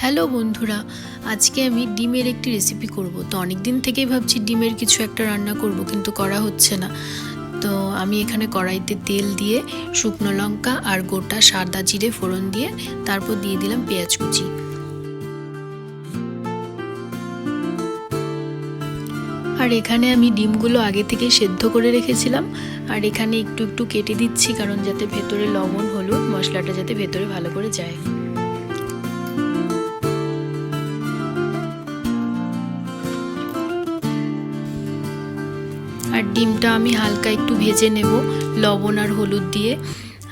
Hello বন্ধুরা, আজকে আমি ডিমের একটি রেসিপি করব। তো অনেক দিন থেকেই ভাবছি ডিমের কিছু একটা রান্না করব, কিন্তু করা হচ্ছে না। তো আমি এখানে কড়াইতে তেল দিয়ে শুকনো লঙ্কা আর গোটা সাদা জিরে ফোড়ন দিয়ে তারপর দিয়ে দিলাম পেঁয়াজ কুচি। আর এখানে আমি ডিমগুলো আগে থেকে সেদ্ধ করে রেখেছিলাম। আর এখানে একটু একটু কেটে দিচ্ছি, কারণ যাতে ভেতরে লবণ, হলুদ মশলাটা যাতে ভেতরে ভালো করে যায়। আর ডিমটা আমি হালকা একটু ভেজে নেব, লবণ আর হলুদ দিয়ে।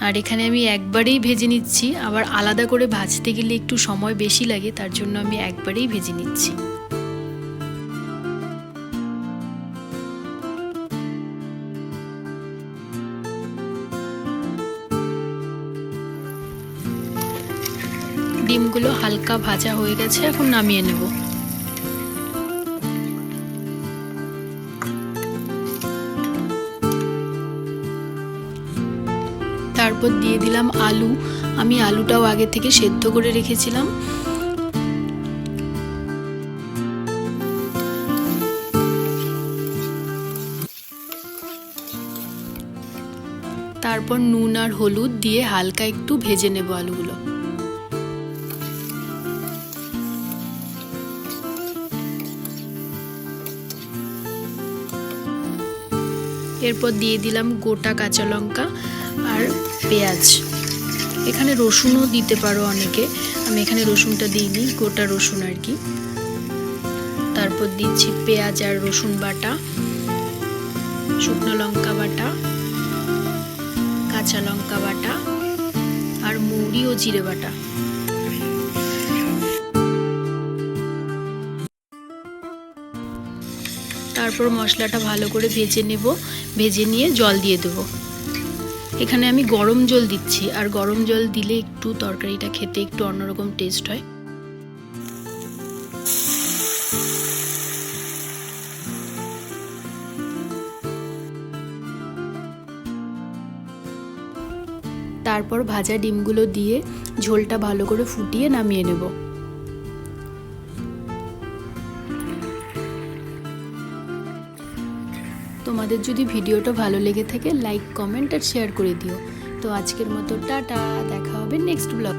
আর এখানে আমি একবারেই ভেজে নিচ্ছি, আবার আলাদা করে ভাজতে গেলে একটু সময় বেশি লাগে, তার জন্য আমি একবারেই ভেজে নিচ্ছি। ডিমগুলো হালকা ভাজা হয়ে গেছে, এখন নামিয়ে নেব। তারপর দিয়ে দিলাম আলু। আমি আলুটাও আগে থেকে সেদ্ধ করে রেখেছিলাম। তারপর নুন আর হলুদ দিয়ে হালকা একটু ভেজে নেব আলুগুলো। এরপর দিয়ে দিলাম গোটা কাঁচা লঙ্কা আর পেঁয়াজ। এখানে রসুনও দিতে পারো অনেকে। আমি এখানে রসুনটা দিইনি, গোটা রসুন আর কি। তারপর দিচ্ছি পেঁয়াজ আর রসুন বাটা, শুকনো লঙ্কা বাটা, কাঁচা লঙ্কা বাটা আর মুড়ি ও জিরে বাটা। তারপর মশলাটা ভালো করে ভেজে নেব। ভেজে নিয়ে জল দিয়ে দেবো। এখানে আমি গরম জল দিচ্ছি। আর গরম জল দিলে একটু তরকারিটা খেতে একটু অন্যরকম টেস্ট হয়। তারপর ভাজা ডিমগুলো দিয়ে ঝোলটা ভালো করে ফুটিয়ে নামিয়ে নেব। তোমাদের যদি ভিডিওটা ভালো লেগে থাকে লাইক কমেন্ট আর শেয়ার করে দিও। তো আজকের মতো টাটা, দেখা হবে নেক্সট ব্লগ